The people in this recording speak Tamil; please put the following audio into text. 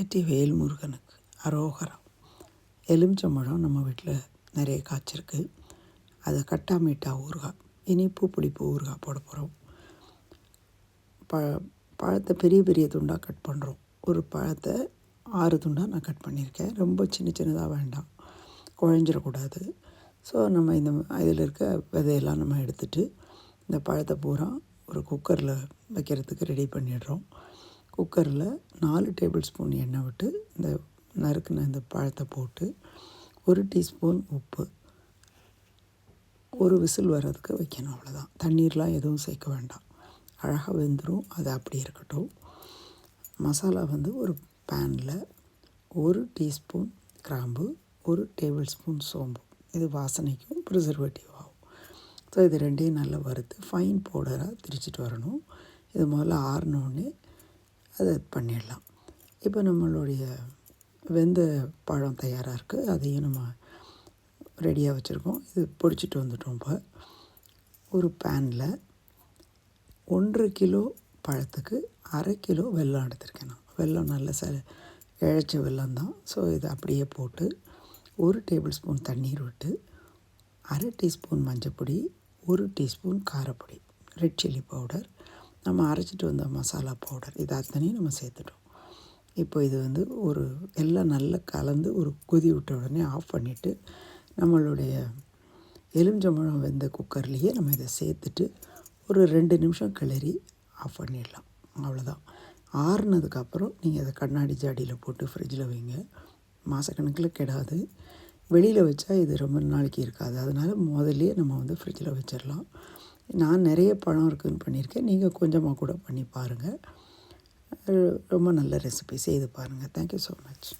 வெற்றி வேல்முருகனுக்கு அரோகரம். எலுமிச்சம்பழம் நம்ம வீட்டில் நிறைய காய்ச்சிருக்கு. அதை கட்டா மீட்டா ஊறுகாய் இனிப்பு புளிப்பு ஊறுகாய் போட போகிறோம் ப பழத்தை பெரிய பெரிய துண்டாக கட் பண்ணுறோம் ஒரு பழத்தை ஆறு துண்டாக நான் கட் பண்ணியிருக்கேன். ரொம்ப சின்ன சின்னதாக வேண்டாம். குழஞ்சிடக்கூடாது. ஸோ நம்ம இந்த இதில் இருக்க விதையெல்லாம் நம்ம எடுத்துகிட்டு இந்த பழத்தை பூரா ஒரு குக்கரில் வைக்கிறதுக்கு ரெடி பண்ணிடுறோம். குக்கரில் நாலு டேபிள் ஸ்பூன் எண்ணெய் விட்டு இந்த நறுக்குன இந்த பழத்தை போட்டு ஒரு டீஸ்பூன் உப்பு ஒரு விசில் வர்றதுக்கு வைக்கணும் அவ்வளோதான். தண்ணீர்லாம் எதுவும் சேர்க்க வேண்டாம். அழகாக வெந்துடும் அது அப்படி இருக்கட்டும். மசாலா வந்து ஒரு பேனில் ஒரு டீஸ்பூன் கிராம்பு ஒரு டேபிள் ஸ்பூன் சோம்பு. இது வாசனைக்கும் ப்ரிசர்வேட்டிவ் ஆகும். ஸோ இது ரெண்டையும் நல்லா வறுத்து ஃபைன் பவுடராக திரிச்சிட்டு வரணும். இது முதல்ல ஆறினோடனே அதை பண்ணிடலாம். இப்போ நம்மளுடைய வெந்த பழம் தயாராக இருக்குது அதையும் நம்ம ரெடியாக வச்சுருக்கோம். இது பொடிச்சிட்டு வந்துட்டோம் இப்போ. ஒரு பேனில் ஒன்று கிலோ பழத்துக்கு அரை கிலோ வெல்லம் எடுத்திருக்கேன் நான். வெல்லம் நல்ல ச இழைச்ச வெல்லம் தான். ஸோ இதை அப்படியே போட்டு ஒரு டேபிள் ஸ்பூன் தண்ணீர் விட்டு அரை டீஸ்பூன் மஞ்சப்பொடி ஒரு டீஸ்பூன் காரப்பொடி ரெட் சில்லி பவுடர் நம்ம அரைச்சிட்டு வந்த மசாலா பவுடர் இது அத்தனையும் நம்ம சேர்த்துட்டோம். இப்போ இது வந்து ஒரு எல்லாம் நல்லா கலந்து ஒரு கொதி விட்ட உடனே ஆஃப் பண்ணிவிட்டு நம்மளுடைய எலுமிச்சம்பழம் வெந்த குக்கர்லேயே நம்ம இதை சேர்த்துட்டு ஒரு ரெண்டு நிமிஷம் கிளறி ஆஃப் பண்ணிடலாம். அவ்வளோதான் ஆறுனதுக்கப்புறம் நீங்கள் அதை கண்ணாடி ஜாடியில் போட்டு ஃப்ரிட்ஜில் வைங்க. மாதக்கணக்கில் கெடாது. வெளியில் வச்சா இது ரொம்ப நாளைக்கு இருக்காது. அதனால் முதல்லையே நம்ம வந்து ஃப்ரிட்ஜில் வச்சிடலாம். நான் நிறைய பழம் இருக்குதுன்னு பண்ணியிருக்கேன். நீங்கள் கொஞ்சமாக கூட பண்ணி பாருங்கள் ரொம்ப நல்ல ரெசிபி செய்து பாருங்கள் தேங்க்யூ ஸோ மச்